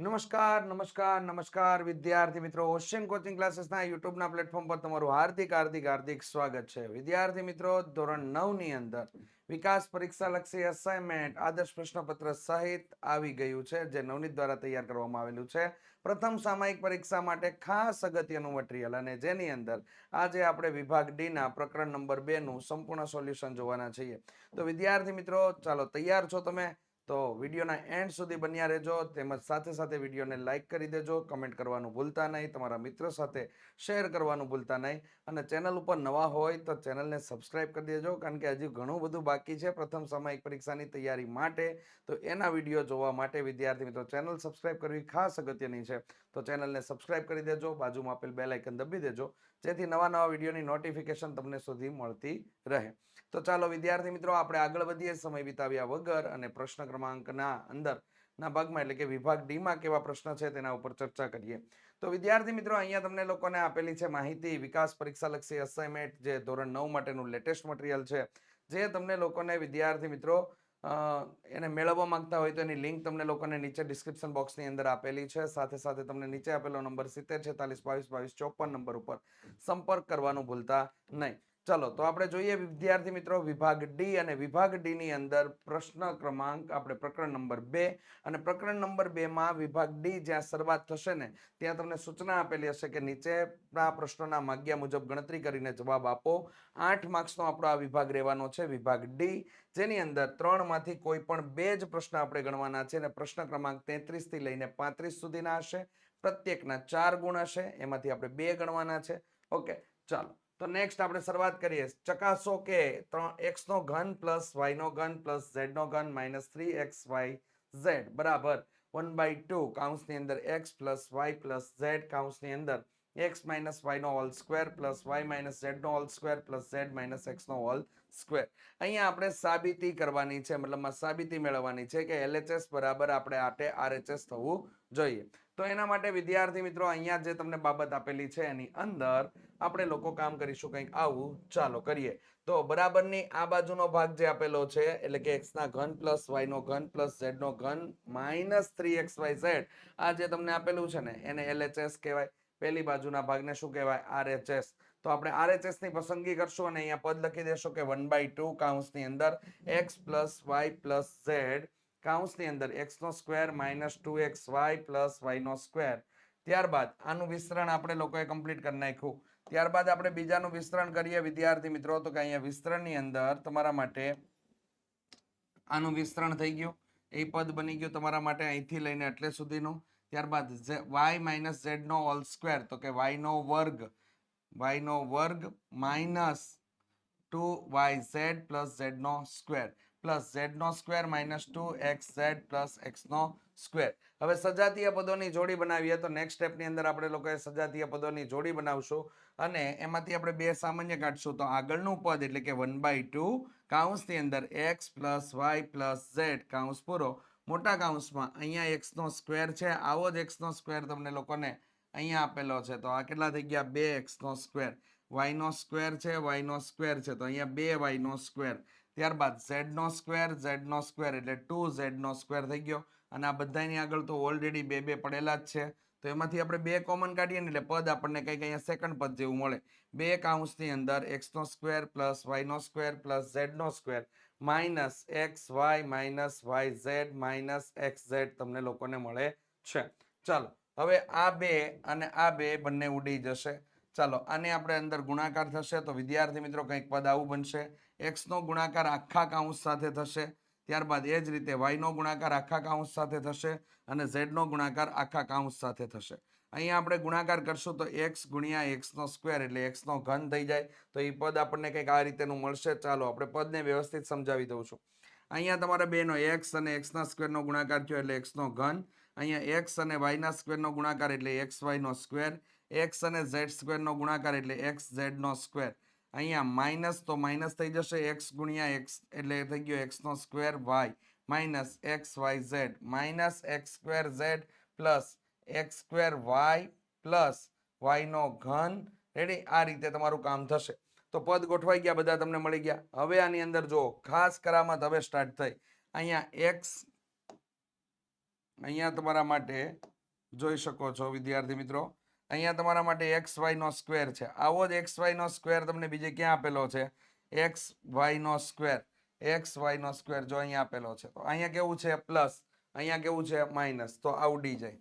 નમસ્કાર નમસ્કાર નમસ્કાર વિદ્યાર્થી મિત્રો. ઓશિયન કોચિંગ ક્લાસીસના યુટ્યુબના પ્લેટફોર્મ પર તમારું હાર્દિક હાર્દિક હાર્દિક સ્વાગત છે. વિદ્યાર્થી મિત્રો, ધોરણ નવની અંદર વિકાસ પરીક્ષા લક્ષી અસાઇનમેન્ટ આદર્શ પ્રશ્નપત્ર સહિત આવી ગયું છે, જે નવનીત દ્વારા તૈયાર કરવામાં આવેલું છે. પ્રથમ સામાયિક પરીક્ષા માટે ખાસ અગત્યનું મટીરિયલ અને જેની અંદર આજે આપણે વિભાગ ડીના પ્રકરણ નંબર બેનું સંપૂર્ણ સોલ્યુશન જોવાના છીએ. તો વિદ્યાર્થી મિત્રો, ચાલો તૈયાર છો તમે? તો વિડીયોના એન્ડ સુધી બન્યા રહેજો, તેમજ સાથે સાથે વિડીયોને લાઇક કરી દેજો, કમેન્ટ કરવાનું ભૂલતા નહીં, તમારા મિત્રો સાથે શેર કરવાનું ભૂલતા નહીં, અને ચેનલ ઉપર નવા હોય તો ચેનલને સબસ્ક્રાઇબ કરી દેજો, કારણ કે હજી ઘણું બધું બાકી છે પ્રથમ સામાયિક પરીક્ષાની તૈયારી માટે. તો એના વીડિયો જોવા માટે વિદ્યાર્થી મિત્રો ચેનલ સબસ્ક્રાઇબ કરવી ખાસ અગત્યની છે. તો ચેનલને સબસ્ક્રાઇબ કરી દેજો, બાજુમાં આપેલ બેલ આઇકન દબી દેજો, જેથી નવા નવા વિડીયોની નોટિફિકેશન તમને સુધી મળતી રહે. તો ચાલો વિદ્યાર્થી મિત્રો, આપણે આગળ વધીએ. સમય વિતાવ્યા વગર અને પ્રશ્ન ક્રમાંકના અંદર, ના ભાગમાં એટલે કે વિભાગ ડીમાં કેવા પ્રશ્ન છે તેના ઉપર ચર્ચા કરીએ. તો વિદ્યાર્થી મિત્રો, અહીંયા તમને લોકોને આપેલી છે માહિતી વિકાસ પરીક્ષા લક્ષી અસાઇનમેન્ટ જે ધોરણ નવ માટેનું લેટેસ્ટ મટીરિયલ છે. જે તમને લોકોને વિદ્યાર્થી મિત્રો એને મેળવવા માંગતા હોય તો એની લિંક તમને લોકોને નીચે ડિસ્ક્રિપ્શન બોક્સની અંદર આપેલી છે. સાથે સાથે તમને નીચે આપેલો નંબર સિત્તેર, છેતાલીસ, બાવીસ બાવીસ, ચોપન નંબર ઉપર સંપર્ક કરવાનું ભૂલતા નહીં. ચલો, તો આપણે જોઈએ વિદ્યાર્થી મિત્રો વિભાગ ડી અને વિભાગ ડી ની અંદર પ્રશ્ન ક્રમાંક આપણે પ્રકરણ નંબર બે અને પ્રકરણ નંબર બે માં વિભાગ ડી જ્યાં શરૂઆત થશે ને, ત્યાં તમને સૂચના આપેલી હશે કે નીચેના પ્રશ્નોના માગ્યા મુજબ ગણતરી કરીને જવાબ આપો. આઠ માર્ક્સનો આપણો આ વિભાગ રહેવાનો છે, વિભાગ ડી જેની અંદર ત્રણમાંથી કોઈ પણ બે જ પ્રશ્ન આપણે ગણવાના છે અને પ્રશ્ન ક્રમાંક તેત્રીસથી લઈને પાંત્રીસ સુધીના હશે. પ્રત્યેકના ચાર ગુણ હશે, એમાંથી આપણે બે ગણવાના છે. ઓકે, ચાલો. તો નેક્સ્ટ આપણે શરૂઆત કરીએ. ચકાસો કે ત્રણ એક્સ નો ઘન પ્લસ વાય નો ઘન પ્લસ ઝેડ નો ઘન minus three X Y Z બરાબર. વન બાય ટુ કાઉન્સની અંદર X plus Y plus Z કાઉન્સની અંદર એક્સ માઇનસ વાય નો whole square plus Y minus Z નો whole square plus Z minus X નો whole અહીંયા આપણે સાબિતી કરવાની છે મતલબમાં સાબિતી મેળવવાની છે કે એલએચએસ બરાબર આપણે આટે આરએચએસ થવું જોઈએ. તો એના માટે વિદ્યાર્થી મિત્રો, અહીંયા જે તમને બાબત આપેલી છે, એની અંદર આપણે લોકો કામ કરીશું, કંઈક આવું. ચાલો કરીએ. તો બરાબરની આ બાજુનો ભાગ જે આપેલો છે, એટલે કે એક્સ ના ઘન પ્લસ વાય નો ઘન પ્લસ ઝેડનો ઘન minus three X Y Z. આ જે તમને આપેલું છે ને, એને એલએચએસ કહેવાય. પહેલી બાજુના ભાગને શું કહેવાય? આરએચએસ. તો આપણે આરએચએસની પસંદગી કરશું અને અહીંયા પદ લખી દેશો કે વન બાય ટુ કાઉન્સની અંદર X plus Y plus Z કાઉન્સની અંદર એક્સનો square minus two X Y plus વાયનો square ત્યારબાદ આનું વિસ્તરણ આપણે લોકોએ કમ્પ્લીટ કરી નાખ્યું. ત્યારબાદ આપણે બીજાનું વિસ્તરણ કરીએ વિદ્યાર્થી મિત્રો. તો કે અહીંયા વિસ્તરણની અંદર તમારા માટે આનું વિસ્તરણ થઈ ગયું. એ પદ બની ગયું તમારા માટે અહીંથી લઈને એટલે સુધીનું. ત્યારબાદ વાય માઇનસ ઝેડ નો હોલ સ્ક્વેર તો કે વાય નો વર્ગ. વાય નો વર્ગ minus two Y Z plus Z નો સ્ક્વેર. પ્લસ ઝેડ નો square minus two X Z plus X નો સ્ક્વેર. હવે સજાતીય પદોની જોડી બનાવીએ તો નેક્સ્ટ સ્ટેપની અંદર આપણે લોકોએ સજાતીય પદોની જોડી બનાવશું અને એમાંથી આપણે બે સામાન્ય કાઢશું. તો આગળનું પદ એટલે કે વન બાય ટુ કાઉન્સની અંદર X plus Y plus Z કાઉન્સ પૂરો. મોટા કાઉન્સમાં અહીંયા એક્સનો સ્ક્વેર છે, આવો જ એક્સનો સ્ક્વેર તમને લોકોને અહીંયા આપેલો છે. તો આ કેટલા થઈ ગયા? બે એક્સનો સ્ક્વેર. વાયનો સ્ક્વેર છે વાયનો સ્ક્વેર છે. તો અહીંયા બે વાયનો સ્ક્વેર. ત્યારબાદ ઝેડનો સ્ક્વેર ઝેડનો સ્ક્વેર એટલે ટુ ઝેડનો સ્ક્વેર થઈ ગયો. અને આ બધાની આગળ તો ઓલરેડી બે બે પડેલા જ છે. તો એમાંથી આપણે બે કોમન કાઢીએ ને એટલે પદ આપણને કંઈક અહીંયા સેકન્ડ પદ જેવું મળે. બે કાઉન્સની અંદર એક્સનો સ્ક્વેર પ્લસ વાયનો square plus ઝેડનો square minus X Y minus Y Z minus X Z તમને લોકોને મળે છે. ચાલો હવે આ બે અને આ બે બંને ઉડી જશે. ચાલો, આને આપણે અંદર ગુણાકાર થશે તો વિદ્યાર્થી મિત્રો કંઈક પદ આવું બનશે. એક્સનો ગુણાકાર આખા કાઉન્સ સાથે થશે. ત્યારબાદ એ જ રીતે વાયનો ગુણાકાર આખા કાઉન્સ સાથે થશે અને ઝેડનો ગુણાકાર આખા કાઉન્સ સાથે થશે. અહીંયા આપણે ગુણાકાર કરશું તો એક્સ ગુણ્યા એક્સનો સ્ક્વેર એટલે એક્સનો ઘન થઈ જાય. તો એ પદ આપણને કંઈક આ રીતેનું મળશે. ચાલો, આપણે પદને વ્યવસ્થિત સમજાવી દઉં છું. અહીંયા તમારે બેનો એક્સ અને એક્સના સ્ક્વેરનો ગુણાકાર થયો એટલે એક્સનો ઘન. અહીંયા એક્સ અને વાયના સ્ક્વેરનો ગુણાકાર એટલે એક્સ વાયનો સ્ક્વેર એક્સ અને ઝેડ સ્ક્વેરનો ગુણાકાર એટલે એક્સ ઝેડનો સ્ક્વેર અહીંયા માઇનસ તો માઇનસ થઈ જશે એક્સ ગુણ્યા એક્સ એટલે થઈ ગયો એક્સનો square Y minus X Y Z minus X square Z plus X square Y plus વાયનો ઘન. રેડી આ રીતે તમારું કામ થશે. તો પદ ગોઠવાઈ ગયા, બધા તમને મળી ગયા. હવે આની અંદર જો ખાસ કરામત હવે સ્ટાર્ટ થઈ. અહીંયા એક્સ અહીંયા તમારા માટે જોઈ શકો છો, વિદ્યાર્થી મિત્રો. અહીંયા તમારા માટે એક્સ વાયનો સ્ક્વેર છે. આવો જ એક્સ વાયનો સ્ક્વેર તમને બીજે ક્યાં આપેલો છે? એક્સ વાયનો સ્ક્વેર. એક્સ વાયનો સ્ક્વેર જો અહીંયા આપેલો છે. તો અહીંયા કેવું છે? પ્લસ. અહીંયા કેવું છે? માઇનસ. તો આ ઉડી જાય.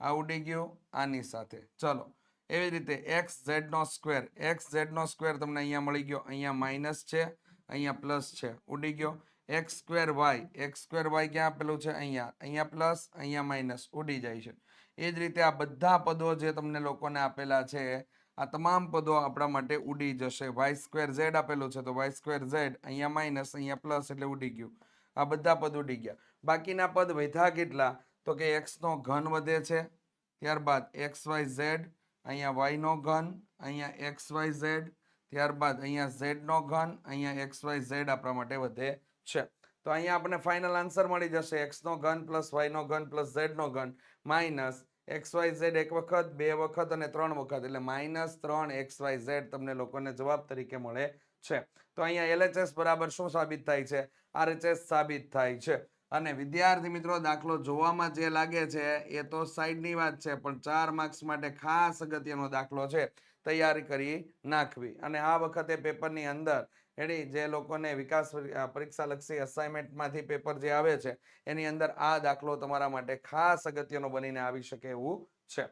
આ ઉડી ગયું આની સાથે. ચલો. એવી રીતે એક્સ ઝેડનો સ્ક્વેર. એક્સ ઝેડનો સ્ક્વેર તમને અહીંયા મળી ગયો. અહીંયા માઇનસ છે. અહીંયા પ્લસ છે. ઉડી ગયો. X square Y. X square Y ક્યાં આપેલું છે? અહીંયા. અહીંયા પ્લસ, અહીંયા માઇનસ. ઉડી જાય છે. એ જ રીતે આ બધા પદો જે તમને લોકોને આપેલા છે, આ તમામ પદો આપણા માટે ઉડી જશે. વાય સ્ક્વેર ઝેડ આપેલું છે, તો વાય સ્ક્વેર ઝેડ, અહીંયા માઇનસ, અહીંયા પ્લસ એટલે ઉડી ગયું. આ બધા પદ ઉડી ગયા. બાકીના પદ વધ્યા કેટલા? તો કે એક્સનો ઘન વધે છે. ત્યારબાદ એક્સ વાય ઝેડ, અહીંયા વાયનો ઘન, અહીંયા એક્સ વાય ઝેડ, ત્યારબાદ અહીંયા ઝેડનો ઘન, અહીંયા એક્સ વાય ઝેડ આપણા માટે વધે છે. તો અહીંયા આપણને ફાઇનલ આન્સર મળી જશે. એક્સ નો ઘન પ્લસ વાય નો ઘન પ્લસ ઝેડ નો ઘન માઇનસ એક્સ વાય ઝેડ એક વખત, બે વખત અને ત્રણ વખત. એટલે માઇનસ ત્રણ એક્સ વાય ઝેડ તમને લોકોને જવાબ તરીકે મળે છે. તો અહીંયા એલએચએસ બરાબર શું સાબિત થાય છે? આરએચએસ સાબિત થાય છે. અને વિદ્યાર્થી મિત્રો, દાખલો જોવામાં જે લાગે છે, એ તો સાઈડની વાત છે, પણ ચાર માર્ક્સ માટે ખાસ અગત્યનો દાખલો છે. તૈયારી કરી નાખવી. અને આ વખતે પેપરની અંદર એની જે લોકોને વિકાસ પરીક્ષા લક્ષી અસાઇનમેન્ટમાંથી પેપર જે આવે છે, એની અંદર આ દાખલો તમારા માટે ખાસ અગત્યનો બનીને આવી શકે એવું છે.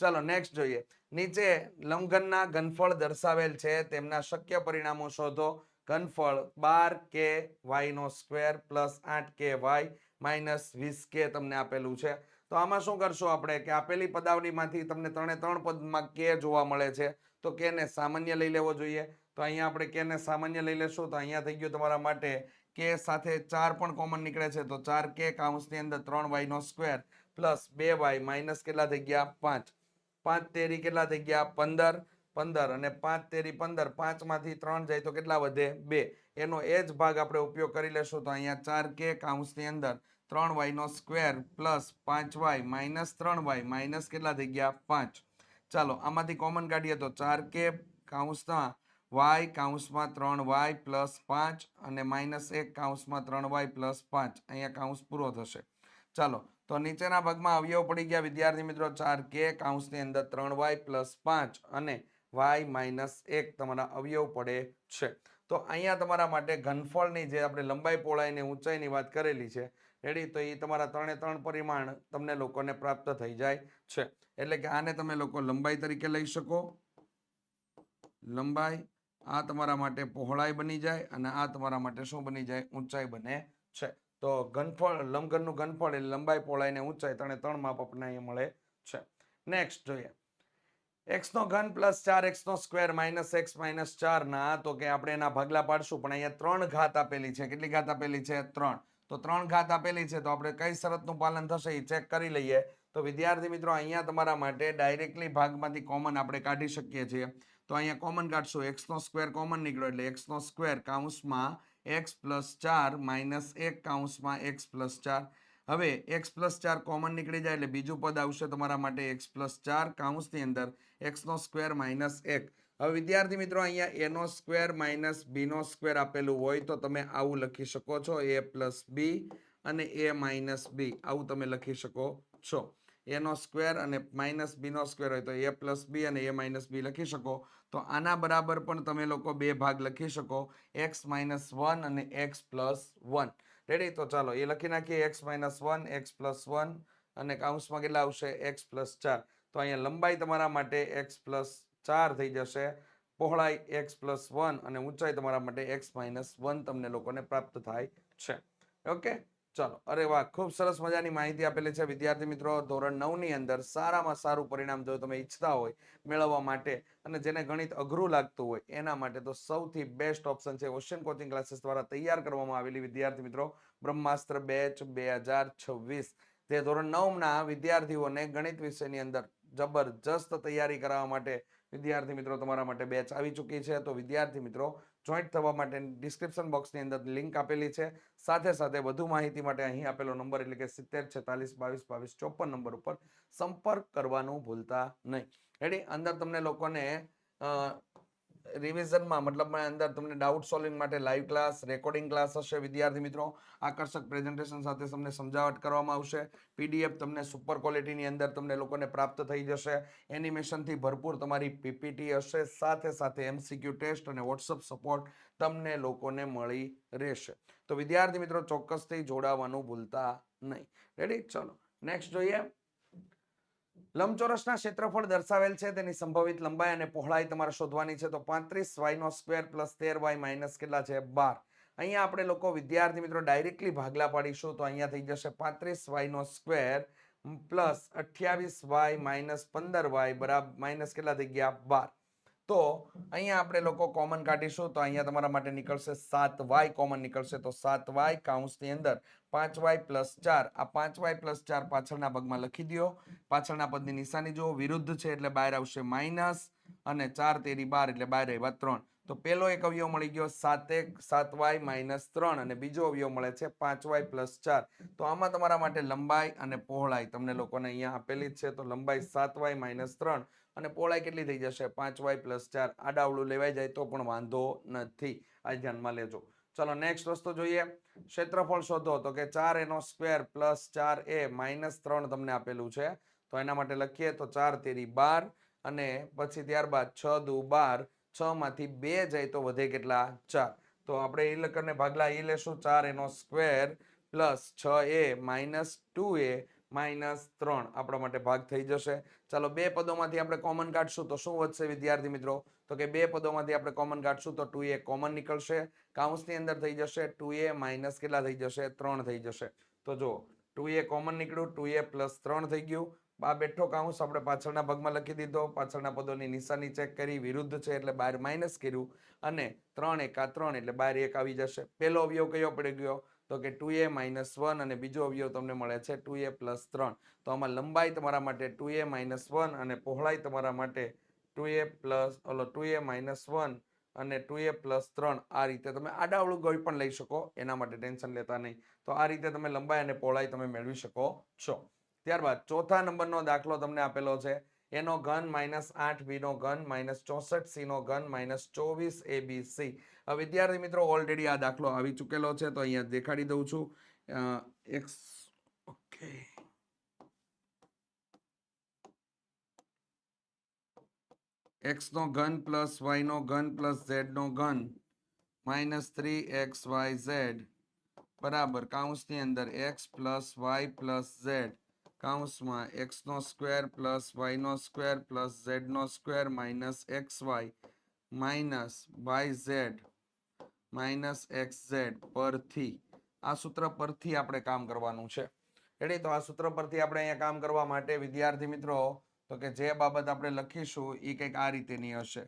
ચાલો નેક્સ્ટ જોઈએ. નીચે લંઘનના ઘનફળ દર્શાવેલ છે, તેમના શક્ય પરિણામો શોધો. ઘનફળ બાર કે વાય નો સ્ક્વેર પ્લસ આઠ કે વાય માઇનસ વીસ કે તમને આપેલું છે. તો આમાં શું કરશું આપણે? કે આપેલી પદાવલીમાંથી તમને ત્રણે ત્રણ પદમાં કે જોવા મળે છે. તો કે ને સામાન્ય લઈ લેવો જોઈએ. તો અહીંયા આપણે કે ને સામાન્ય લઈ લેશો. તો અહીંયા થઈ ગયું તમારા માટે કે સાથે ચાર પણ કોમન નીકળે છે. તો ચાર કે કાઉન્સની અંદર ત્રણ વાય નો સ્ક્વેર પ્લસ બે વાય માઇનસ કેટલા થઈ ગયા? પાંચ. પાંચ તેરી કેટલા થઈ ગયા? પંદર. પંદર અને પાંચ તેરી પંદર પાંચમાંથી ત્રણ જાય તો કેટલા વધે? બે. એનો એ જ ભાગ આપણે ઉપયોગ કરી લેશું. તો અહીંયા ચાર કે કાઉન્સની અંદર ત્રણ વાયનો સ્ક્વેર પ્લસ પાંચ વાય માઇનસ ત્રણ વાય માઇનસ કેટલા થઈ ગયા? પાંચ. ચાલો, આમાંથી કોમન કાઢીએ તો ચાર કે કાઉન્સમાં વાય કાઉન્સમાં ત્રણ વાય પ્લસ પાંચ અને માઇનસ એક કાઉન્સમાં ત્રણ વાય પ્લસ પાંચ. અહીંયા કાઉન્સ પૂરો થશે. ચાલો, તો નીચેના ભાગમાં અવયવ પડી ગયા. વિદ્યાર્થી મિત્રો, ચાર કે કાઉન્સની અંદર ત્રણ વાય પ્લસ પાંચ અને વાય માઇનસ એક તમારા અવયવ પડે છે. તો અહીંયા તમારા માટે ઘનફળની જે આપણે લંબાઈ પહોળાઈની ઊંચાઈની વાત કરેલી છે રેડી તો એ તમારા ત્રણે ત્રણ પરિમાણ તમને લોકોને પ્રાપ્ત થઈ જાય છે. એટલે કે આને તમે લોકો લંબાઈ તરીકે લઈ શકો. લંબાઈ આ તમારા માટે પહોળાઈ બની જાય અને આ તમારા માટે શું બની જાય? ઊંચાઈ બને છે. તો ઘનફળ, લંબઘનનું ઘનફળ એટલે લંબાઈ, પહોળાઈ ને ઊંચાઈ ત્રણે ત્રણ માપ અહીંયા મળે છે. નેક્સ્ટ જોઈએ. એક્સ નો ઘન પ્લસ ચાર એક્સ નો સ્ક્વેર માઇનસ એક્સ માઇનસ ચાર ના, તો કે આપણે એના ભાગલા પાડશું, પણ અહીંયા ત્રણ ઘાત આપેલી છે. કેટલી ઘાત આપેલી છે? ત્રણ. તો ત્રણ ઘાત આપેલી છે, તો આપણે કઈ શરતનું પાલન થશે એ ચેક કરી લઈએ. તો વિદ્યાર્થી મિત્રો, અહીંયા તમારા માટે ડાયરેક્ટલી ભાગમાંથી કોમન આપણે કાઢી શકીએ છીએ. તો અહીંયા કોમન કાઢશો એક્સનો સ્ક્વેર કોમન નીકળ્યો એટલે એક્સનો સ્ક્વેર કાઉન્સમાં એક્સ પ્લસ ચાર માઇનસ એક કાઉન્સમાં એક્સ પ્લસ ચાર. હવે એક્સ પ્લસ ચાર કોમન નીકળી જાય એટલે બીજું પદ આવશે તમારા માટે એક્સ પ્લસ ચાર કાઉન્સની અંદર એક્સનો સ્ક્વેર માઇનસ એક. હવે વિદ્યાર્થી મિત્રો, અહીંયા એનો સ્ક્વેર માઇનસ બીનો સ્ક્વેર આપેલું હોય તો તમે આવું લખી શકો છો. એ પ્લસ બી અને એ માઇનસ બી આવું તમે લખી શકો છો. એનો સ્ક્વેર અને માઇનસ બીનો સ્ક્વેર હોય તો એ પ્લસ બી અને એ માઇનસ બી લખી શકો. તો આના બરાબર પણ તમે લોકો બે ભાગ લખી શકો એક્સ માઇનસ વન અને એક્સ પ્લસ વન રેડી તો ચાલો, એ લખી નાખીએ X minus one X plus one અને કાઉન્સમાં કેટલા આવશે? એક્સ પ્લસ ચાર. તો અહીંયા લંબાઈ તમારા માટે એક્સ પ્લસ ચાર થઈ જશે, પહોળાઈ એક્સ પ્લસ વન અને ઊંચાઈ તમારા માટે એક્સ માઇનસ વન તમને લોકોને પ્રાપ્ત થાય છે. ઓકે ચાલો, અરે વાહ, ખૂબ સરસ મજાની માહિતી આપેલી છે. વિદ્યાર્થી મિત્રો, ધોરણ નવની અંદર સારામાં સારું પરિણામ જો તમે ઈચ્છતા હોય મેળવવા માટે અને જેને ગણિત અઘરું લાગતું હોય એના માટે તો સૌથી બેસ્ટ ઓપ્શન છે. ઓશિયન કોચિંગ ક્લાસીસ દ્વારા તૈયાર કરવામાં આવેલી વિદ્યાર્થી મિત્રો, બ્રહ્માસ્ત્ર બેચ બે હજાર છવ્વીસ. તે ધોરણ નવના વિદ્યાર્થીઓને ગણિત વિષયની અંદર જબરજસ્ત તૈયારી કરાવવા માટે વિદ્યાર્થી મિત્રો તમારા માટે બેચ આવી ચૂકી છે. તો વિદ્યાર્થી મિત્રો જોઈન્ટ થવા માટે ડિસ્ક્રિપ્શન બોક્સની અંદર લિંક આપેલી છે. સાથે સાથે વધુ માહિતી માટે અહીં આપેલો નંબર એટલે કે સિત્તેર, છેતાલીસ, બાવીસ બાવીસ, ચોપન નંબર ઉપર સંપર્ક કરવાનું ભૂલતા નહીં. રેડી અંદર તમને લોકોને રિવિઝનમાં મતલબ અંદર તમને ડાઉટ સોલ્વિંગ માટે લાઈવ ક્લાસ રેકોર્ડિંગ ક્લાસ હશે, વિદ્યાર્થી મિત્રો. આકર્ષક પ્રેઝન્ટેશન સાથે તમને સમજાવટ કરવામાં આવશે. પીડીએફ તમને સુપર ક્વોલિટીની અંદર તમને લોકોને પ્રાપ્ત થઈ જશે. એનિમેશનથી ભરપૂર તમારી પીપીટી હશે. સાથે સાથે એમસીક્યુ ટેસ્ટ અને વોટ્સઅપ સપોર્ટ તમને લોકોને મળી રહેશે. તો વિદ્યાર્થી મિત્રો, ચોક્કસથી જોડાવાનું ભૂલતા નહીં. રેડી ચલો. નેક્સ્ટ જોઈએ. લંબચોરસના ક્ષેત્રફળ દર્શાવેલ છે. તેની સંભવિત લંબાઈ અને પહોળાઈ તમારે શોધવાની છે. તો પાંત્રીસ વાયનો સ્ક્વેર પ્લસ તેર વાય માઇનસ કેટલા છે? બાર. અહીંયા આપણે લોકો વિદ્યાર્થી મિત્રો ડાયરેક્ટલી ભાગલા પાડીશું. તો અહીંયા થઈ જશે પાંત્રીસ વાયનો સ્ક્વેર પ્લસ અઠ્યાવીસ વાય માઇનસ પંદર વાય બરાબર માઇનસ કેટલા થઈ ગયા? બાર. તો અહીંયા આપણે લોકો કોમન કાઢીશું. તો અહીંયા તમારા માટે નીકળશે સાત વાય. કોમન નીકળશે તો સાત વાય. કાઉન્સની અંદર પાંચ વાય પ્લસ ચાર. આ પાંચ વાય પ્લસ ચાર પાછળના ભાગમાં લખી દો પાછળના પદની નિશાની જુઓ. વિરુદ્ધ છે એટલે બહાર આવશે માઇનસ અને ચાર તેરી બાર એટલે બહાર આવ્યા ત્રણ. તો પેલો એક અવયવ મળી ગયો સાત એક, સાત વાય માઇનસ ત્રણ અને બીજો અવયવ મળે છે પાંચ વાય પ્લસ ચાર. તો આમાં તમારા માટે લંબાઈ અને પહોળાઈ તમને લોકોને અહીંયા આપેલી જ છે. તો લંબાઈ સાત વાય માઇનસ ત્રણ. અને પહોળાઈ કેટલી થઈ જશે? પાંચ વાય પ્લસ ચાર. આડાવડું લેવાઈ જાય તો પણ વાંધો નથી. આ ધ્યાનમાં લેજો. ચલો નેક્સ્ટ રસ્તો જોઈએ. ક્ષેત્રફળ શોધો તો કે ચાર એનો સ્ક્વેર પ્લસ ચાર એ માઇનસ ત્રણ તમને આપેલું છે. તો એના માટે લખીએ તો ચાર તેરી બાર અને પછી ત્યારબાદ છ દુ બાર. છ માંથી બે જાય તો વધે કેટલા? ચાર. તો આપણે એ લખને ભાગલા એ લેશું. ચાર એનો સ્ક્વેર પ્લસ છ A minus two A minus ત્રણ આપણા માટે ભાગ થઈ જશે. ચાલો બે પદોમાંથી આપણે કોમન કાઢશું તો શું વધશે વિદ્યાર્થી મિત્રો? તો કે બે પદોમાંથી આપણે કોમન કાઢશું તો ટુ એ કોમન નીકળશે. કાઉન્સની અંદર થઈ જશે ટુ એ માઇનસ કેટલા થઈ જશે? ત્રણ થઈ જશે. તો જો ટુ એ કોમન નીકળ્યું ટુ એ પ્લસ ત્રણ થઈ ગયું. આ બેઠો કાઉન્સ આપણે પાછળના ભાગમાં લખી દીધો. પાછળના પદોની નિશાની ચેક કરી, વિરુદ્ધ છે એટલે બાર માઇનસ કર્યું. અને ત્રણ એકા ત્રણ એટલે બાર એક આવી જશે. પહેલો અવયવ કયો પડી ગયો? તો કે ટુ એ માઇનસ વન અને બીજો અવયવ તમને મળે છે ટુ એ પ્લસ ત્રણ. તો આમાં લંબાઈ તમારા માટે ટુ એ માઇનસ વન અને પહોળાઈ તમારા માટે ટુ એ પ્લસ ઓલો ટુ એ માઇનસ વન અને ટુ એ પ્લસ ત્રણ. આ રીતે તમે આડાવળું કોઈ પણ લઈ શકો, એના માટે ટેન્શન લેતા નહીં. તો આ રીતે તમે લંબાઈ અને પહોળાઈ તમે મેળવી શકો છો. ત્યારબાદ ચોથા નંબરનો દાખલો તમને આપેલો છે. એનો ઘન માઇનસ આઠ બીનો ઘન માઇનસ ચોસઠ સીનો ઘન માઇનસ ચોવીસ એ બી સી. વિદ્યાર્થી મિત્રો ઓલરેડી આ દાખલો આવી ચૂકેલો છે, તો અહીંયા દેખાડી દઉં છું. એક્સ ઓકે એક્સનો ઘન પ્લસ વાયનો ઘન પ્લસ ઝેડનો ઘન minus three X Y Z. બરાબર, કાઉન્સની અંદર X plus Y plus Z. કાઉન્સમાં X નો સ્ક્વેર પ્લસ વાય નો સ્ક્વેર પ્લસ ઝેડ નો square minus X Y minus Y Z minus X Z પરથી. આ સૂત્ર પરથી આપણે કામ કરવાનું છે. રેડી તો આ સૂત્ર પરથી આપણે અહીંયા કામ કરવા માટે, વિદ્યાર્થી મિત્રો, તો કે જે બાબત આપણે લખીશું એ કંઈક આ રીતેની હશે.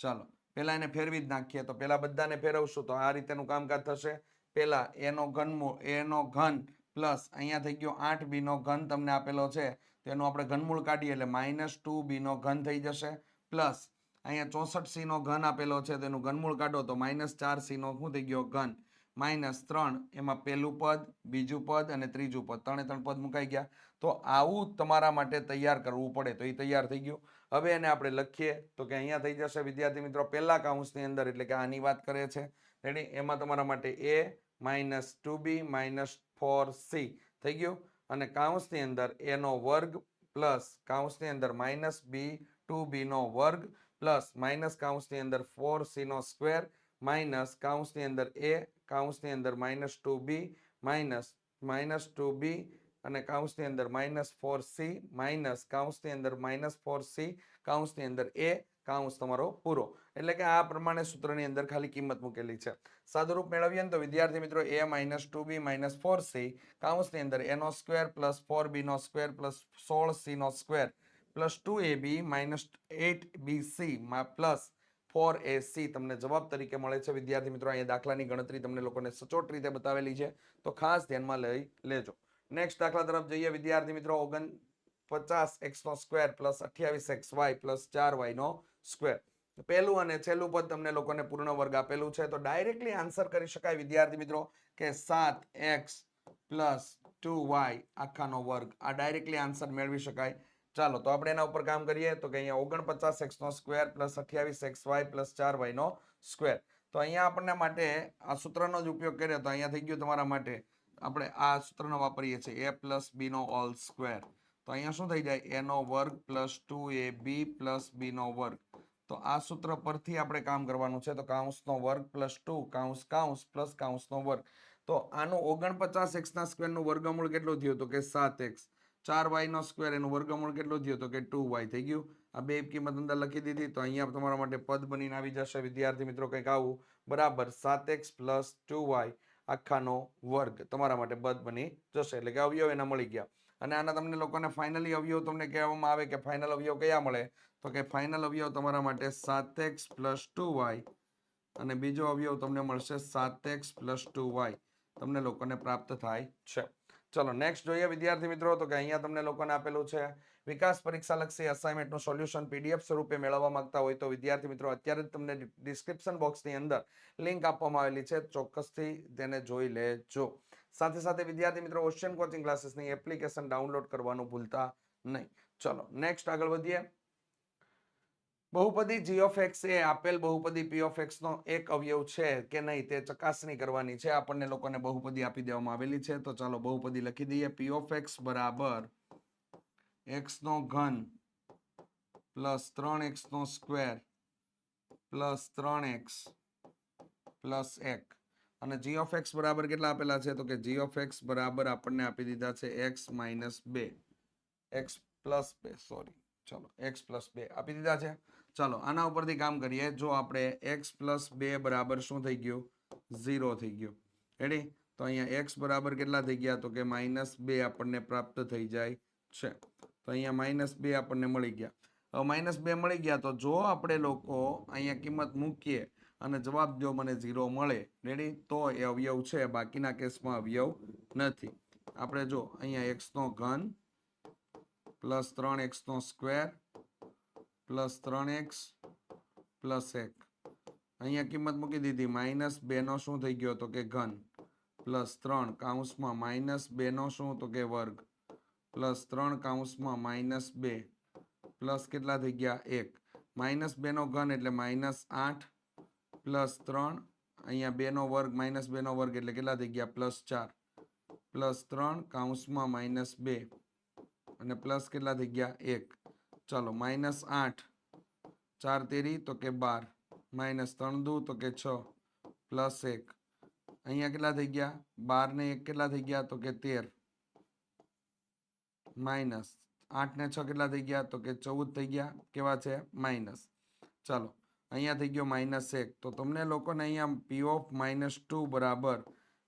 ચાલો, પહેલાં એને ફેરવી જ નાખીએ. તો પહેલાં બધાને ફેરવશું, તો આ રીતેનું કામકાજ થશે. પહેલા એનો ઘનમૂળ એનો ઘન પ્લસ અહીંયા થઈ ગયો આઠ બી નો ઘન તમને આપેલો છે. તેનો આપણે ઘનમૂળ કાઢીએ એટલે માઇનસ ટુ બી નો ઘન થઈ જશે. પ્લસ અહીંયા ચોસઠ સી નો ઘન આપેલો છે તેનું ઘનમૂળ કાઢો તો માઇનસ ચાર સી નો શું થઈ ગયો? ઘન. માઇનસ ત્રણ એમાં પહેલું પદ, બીજું પદ અને ત્રીજું પદ. ત્રણે ત્રણ પદ મુકાઈ ગયા. તો આવું તમારા માટે તૈયાર કરવું પડે. તો એ તૈયાર થઈ ગયું. હવે એને આપણે લખીએ તો કે અહીંયા થઈ જશે. વિદ્યાર્થી મિત્રો, પહેલા કાઉન્સની અંદર એટલે કે આની વાત કરે છે. રેડી એમાં તમારા માટે A minus two B minus four C થઈ ગયું. અને કાઉન્સની અંદર એનો વર્ગ પ્લસ કાઉન્સની અંદર માઇનસ બી ટુ બીનો વર્ગ પ્લસ માઇનસ કાઉન્સની અંદર ફોર સીનો સ્ક્વેર માઇનસ કાઉન્સની અંદર એ કાઉન્સની અંદર minus two B minus minus two B અને કાઉન્સની અંદર માઇનસ ફોર સી માઇનસ કાઉન્સની અંદર માઇનસ ફોર સી કાઉન્સની અંદર એ કાઉન્સ તમારો પૂરો. એટલે કે આ પ્રમાણે સૂત્રની અંદર ખાલી કિંમત મૂકેલી છે. સાદુરૂપ મેળવીએ તો વિદ્યાર્થી મિત્રો A minus two B minus four C, કાઉન્સની અંદર એનો સ્ક્વેર પ્લસ ફોર બી નો સ્ક્વેર પ્લસ સોળ C no square plus two A B minus eight B C plus four A C તમને જવાબ તરીકે મળે છે. વિદ્યાર્થી મિત્રો, અહીંયા દાખલાની ગણતરી તમને લોકોને સચોટ રીતે બતાવેલી છે. તો ખાસ ધ્યાનમાં લઈ લેજો. નેક્સ્ટ દાખલા તરફ જઈએ. વિદ્યાર્થી મિત્રો, ઓગણ પચાસ એક્સ નો સ્ક્વેર પ્લસ અઠ્યાવીસ એક્સ વાય પ્લસ ચાર વાય નો સ્ક્વેર પહેલું અને છેલ્લું પદ તમને લોકોને પૂર્ણ વર્ગ આપેલું છે. તો ડાયરેક્ટલી આન્સર કરી શકાય, વિદ્યાર્થી મિત્રો, કે સાત એક્સ પ્લસ ટુ વાય આખાનો વર્ગ. આ ડાયરેક્ટલી આન્સર મેળવી શકાય. ચાલો, તો આપણે એના ઉપર કામ કરીએ. તો કે અહીંયા ઓગણપચાસ એક્સ નો સ્ક્વેર પ્લસ અઠ્યાવીસ એક્સ વાય પ્લસ ચાર વાય નો સ્ક્વેર. તો અહીંયા આપણને માટે આ સૂત્રનો જ ઉપયોગ કરીએ તો અહીંયા થઈ ગયું તમારા માટે. આપણે આ સૂત્રનો વાપરીએ છીએ. એ પ્લસ બી નો ઓલ સ્ક્વેર. તો અહીંયા શું થઈ જાય? એ નો વર્ગ plus two A B plus B નો વર્ગ. તો આ સૂત્ર પરથી આપણે કામ કરવાનું છે. તો કાઉન્સનો વર્ગ પ્લસ ટુ કાઉન્સ કાઉન્સ પ્લસ કાઉન્સનો વર્ગ. તો આનું ઓગણપચાસ એક્સના સ્ક્વેરનું વર્ગમૂળ કેટલું થયું તો કે સાત એક્સ ચાર વાયનો સ્ક્વેર એનું વર્ગમૂળ કેટલું થયું તો કે ટુ વાય થઈ ગયું. આ બે કિંમત અંદર લખી દીધી. તો અહીંયા તમારા માટે પદ બનીને આવી જશે. વિદ્યાર્થી મિત્રો કંઈક આવું. બરાબર, સાત એક્સ પ્લસ ટુ વાય આખાનો વર્ગ તમારા માટે પદ બની જશે. એટલે કે અવયવ એના મળી ગયા. અને આના તમને લોકોને ફાઇનલી અવયવ તમને કહેવામાં આવે કે ફાઇનલ અવયવ કયા મળે? તો કે ફાઇનલ અવયવ તમારા માટે સાત એક્સ પ્લસ ટુ વાય અને બીજો અવયવ તમને મળશે સાત એક્સ પ્લસ ટુ વાય. તમને લોકોને પ્રાપ્ત થાય છે. ચલો નેક્સ્ટ જોઈએ વિદ્યાર્થી મિત્રો, તો કે અહીંયા તમને લોકોને આપેલું છે, વિકાસ પરીક્ષા લક્ષી અસાઇનમેન્ટનું સોલ્યુશન પીડીએફ સ્વરૂપે મેળવવા માંગતા હોય તો વિદ્યાર્થી મિત્રો, અત્યારે તમને ડિસ્ક્રિપ્શન બોક્સની અંદર લિંક આપવામાં આવેલી છે. ચોક્કસથી તેને જોઈ લેજો. સાથે સાથે વિદ્યાર્થી મિત્રો, ઓશિયન કોચિંગ ક્લાસીસની એપ્લિકેશન ડાઉનલોડ કરવાનું ભૂલતા નહીં. ચલો, નેક્સ્ટ આગળ વધીએ. બહુપદી જી એક્સ એ આપેલ બહુપદી પી એક્સ નો એક અવયવ છે કે નહીં તે ચકાસણી કરવાની છે. આપણને લોકોને બહુપદી આપી દેવામાં આવેલી છે. તો ચાલો બહુપદી લખી દઈએ. પી ઓફ એક્સ બરાબર એક્સ નો ઘન પ્લસ ત્રણ એક્સ નો સ્ક્વેર પ્લસ ત્રણ એક્સ પ્લસ એક. અને જી ઓફ એક્સ બરાબર કેટલા આપેલા છે? તો કે જી ઓફ એક્સ બરાબર આપણને આપી દીધા છે એક્સ માઇનસ બે. એક્સ પ્લસ બે સોરી ચલો એક્સ પ્લસ બે આપી દીધા છે. ચાલો, આના ઉપરથી કામ કરીએ. જો આપણે એક્સ પ્લસ બે બરાબર શું થઈ ગયું? ઝીરો થઈ ગયું. રેડી તો અહીંયા એક્સ બરાબર કેટલા થઈ ગયા? તો કે માઇનસ બે આપણને પ્રાપ્ત થઈ જાય છે. તો અહીંયા માઇનસ બે આપણને મળી ગયા. હવે માઇનસ બે મળી ગયા તો જો આપણે લોકો અહીંયા કિંમત મૂકીએ અને જવાબ જો મને ઝીરો મળે રેડી તો એ અવયવ છે, બાકીના કેસમાં અવયવ નથી. આપણે જો અહીંયા એક્સનો ઘન પ્લસ ત્રણ એક્સનો સ્ક્વેર પ્લસ ત્રણ એક્સ પ્લસ એક. અહીંયા કિંમત મૂકી દીધી. માઇનસ બેનો શું થઈ ગયો તો કે ઘન? પ્લસ ત્રણ કાઉન્સમાં માઇનસ બેનો શું તો કે વર્ગ? પ્લસ ત્રણ કાઉન્સમાં માઇનસ બે. પ્લસ કેટલા થઈ ગયા? એક. માઇનસ બેનો ઘન એટલે માઇનસ આઠ પ્લસ ત્રણ અહીંયા બેનો વર્ગ માઇનસ બેનો વર્ગ એટલે કેટલા થઈ ગયા પ્લસ ચાર પ્લસ ત્રણ કાઉન્સમાં માઇનસ બે અને પ્લસ કેટલા થઈ ગયા એક ચાલો માઇનસ આઠ ચાર તેરી તો કે બાર માઇનસ ત્રણ દુ તો કે છ પ્લસ એક અહીંયા કેટલા થઈ ગયા બાર ને એક કેટલા થઈ ગયા તો કે તેર માઇનસ આઠ ને છ કેટલા થઈ ગયા તો કે ચૌદ થઈ ગયા કેવા છે માઇનસ ચાલો અહીંયા થઈ ગયો માઇનસ એક. તો તમને લોકોને અહીંયા પી ઓફ માઇનસ ટુ બરાબર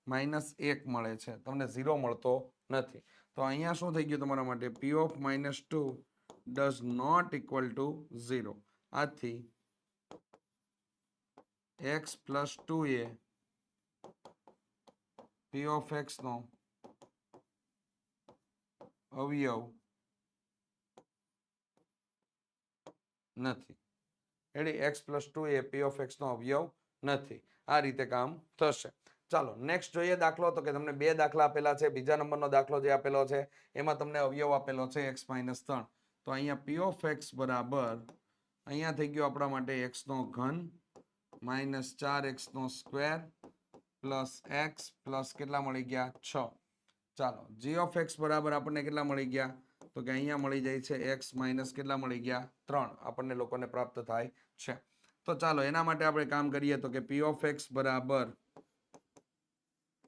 માઇનસ એક મળે છે. તમને ઝીરો મળતો નથી. તો અહીંયા શું થઈ ગયું તમારા માટે? P of minus two does not equal to zero. આથી એક્સ પ્લસ ટુ એ પી ઓફ એક્સનો અવયવ નથી. એડી એક્સ પ્લસ ટુ એ પી ઓફ એક્સનો અવયવ નથી. આ રીતે કામ થશે. ચાલો, નેક્સ્ટ જોઈએ દાખલો તો કે તમને બે દાખલા આપેલા છે, બીજા નંબરનો દાખલો જે આપેલો છે, એમાં તમને અવયવ આપેલો છે એક્સ માઇનસ ત્રણ. તો અહીંયા પી ઓફ એક્સ બરાબર, અહીંયા થઈ ગયો આપણા માટે એક્સનો ઘન, માઇનસ ચાર એક્સનો સ્ક્વેર, પ્લસ એક્સ, પ્લસ કેટલા મળી ગયા? છ. ચાલો, જી ઓફ એક્સ બરાબર આપણને કેટલા મળી ગયા? તો કે અહીંયા મળી જાય છે એક્સ માઇનસ કેટલા મળી ગયા? ત્રણ. આપણને લોકોને પ્રાપ્ત થાય છે. તો ચાલો, એના માટે આપણે કામ કરીએ તો કે પી ઓફ એક્સ બરાબર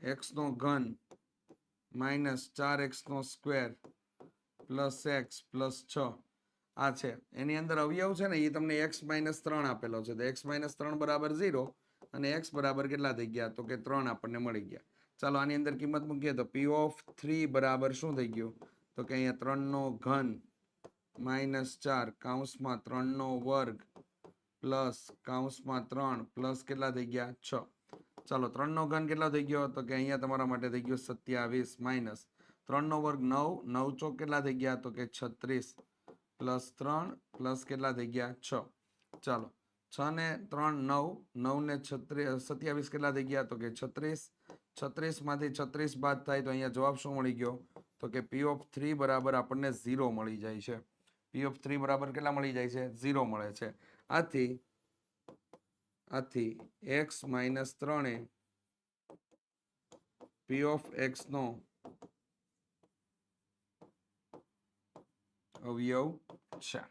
એક્સનો ઘન માઇનસ ચાર એક્સ નો સ્ક્વેર પ્લસ એક્સ પ્લસ છ. આ છે. એની અંદર અવયવ છે ને એ તમને એક્સ માઇનસ ત્રણ આપેલો છે. તો એક્સ માઇનસ ત્રણ બરાબર ઝીરો અને એક્સ બરાબર કેટલા થઈ ગયા? તો કે ત્રણ આપણને મળી ગયા. ચાલો, આની અંદર કિંમત મૂકીએ તો પી ઓફ થ્રી બરાબર શું થઈ ગયું? તો કે અહીંયા ત્રણનો ઘન માઇનસ ચાર કાઉન્સમાં ત્રણનો વર્ગ પ્લસ કાઉન્સમાં ત્રણ, પ્લસ કેટલા થઈ ગયા? છ. ચાલો, ત્રણનો ઘન કેટલો થઈ ગયો? તો કે અહીંયા તમારા માટે થઈ ગયો સત્યાવીસ માઇનસ. ત્રણનો વર્ગ નવ નવ ચોક કેટલા થઈ ગયા? તો કે છત્રીસ. પ્લસ ત્રણ, પ્લસ કેટલા થઈ ગયા? છ. ચાલો, છ ને ત્રણ, નવ નવ ને છત્રીસ સત્યાવીસ કેટલા થઈ ગયા? તો કે છત્રીસ. છત્રીસમાંથી છત્રીસ બાદ થાય તો અહીંયા જવાબ શું મળી ગયો? તો કે પી ઓફ થ્રી બરાબર આપણને ઝીરો મળી જાય છે. પી ઓફ થ્રી બરાબર કેટલા મળી જાય છે? ઝીરો મળે છે. આથી આથી એક્સ માઇનસ ત્રણે પી ઓફ એક્સનો અવયવ છે.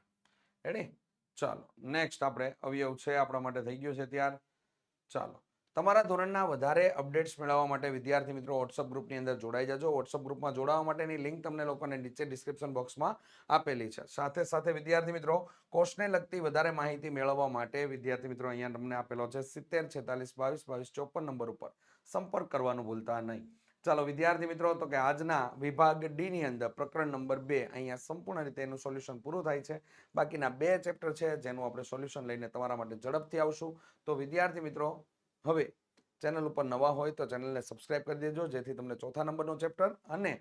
રેડી ચાલો. નેક્સ્ટ આપણે અવયવ છે આપણા માટે થઈ ગયો છે ત્યાર. ચાલો. તમારા ધોરણના વધારે અપડેટ્સ મેળવવા માટે વિદ્યાર્થી મિત્રો વોટ્સઅપ ગ્રુપની અંદર જોડાઈ જજો. વોટ્સઅપ ગ્રુપમાં જોડાવા માટેની લિંક તમને લોકોને નીચે ડિસ્ક્રિપ્શન બોક્સમાં આપેલી છે. સાથે સાથે વિદ્યાર્થી મિત્રો, કોર્સને લગતી વધારે માહિતી મેળવવા માટે વિદ્યાર્થી મિત્રો અહીંયા તમને આપેલો છે સિત્તેર, છેતાલીસ, બાવીસ બાવીસ, ચોપન નંબર ઉપર સંપર્ક કરવાનું ભૂલતા નહીં. ચાલો વિદ્યાર્થી મિત્રો, તો કે આજના વિભાગ ડી ની અંદર પ્રકરણ નંબર બે અહીંયા સંપૂર્ણ રીતે એનું સોલ્યુશન પૂરું થાય છે. બાકીના બે ચેપ્ટર છે જેનું આપણે સોલ્યુશન લઈને તમારા માટે ઝડપથી આવશું. તો વિદ્યાર્થી મિત્રો હવે ચેનલ ઉપર નવા હોય તો ચેનલને સબસ્ક્રાઇબ કરી દેજો, જેથી તમને ચોથા નંબરનું ચેપ્ટર અને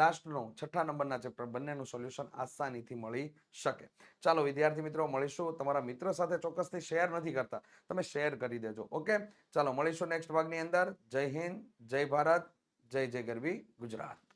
લાસ્ટનો છઠ્ઠા નંબરના ચેપ્ટર બંનેનું સોલ્યુશન આસાનીથી મળી શકે. ચાલો વિદ્યાર્થી મિત્રો, મળીશું. તમારા મિત્ર સાથે ચોક્કસથી શેર નથી કરતા. તમે શેર કરી દેજો ઓકે ચાલો મળીશું નેક્સ્ટ ભાગની અંદર. જય હિન્દ, જય ભારત, જય જય ગરવી ગુજરાત.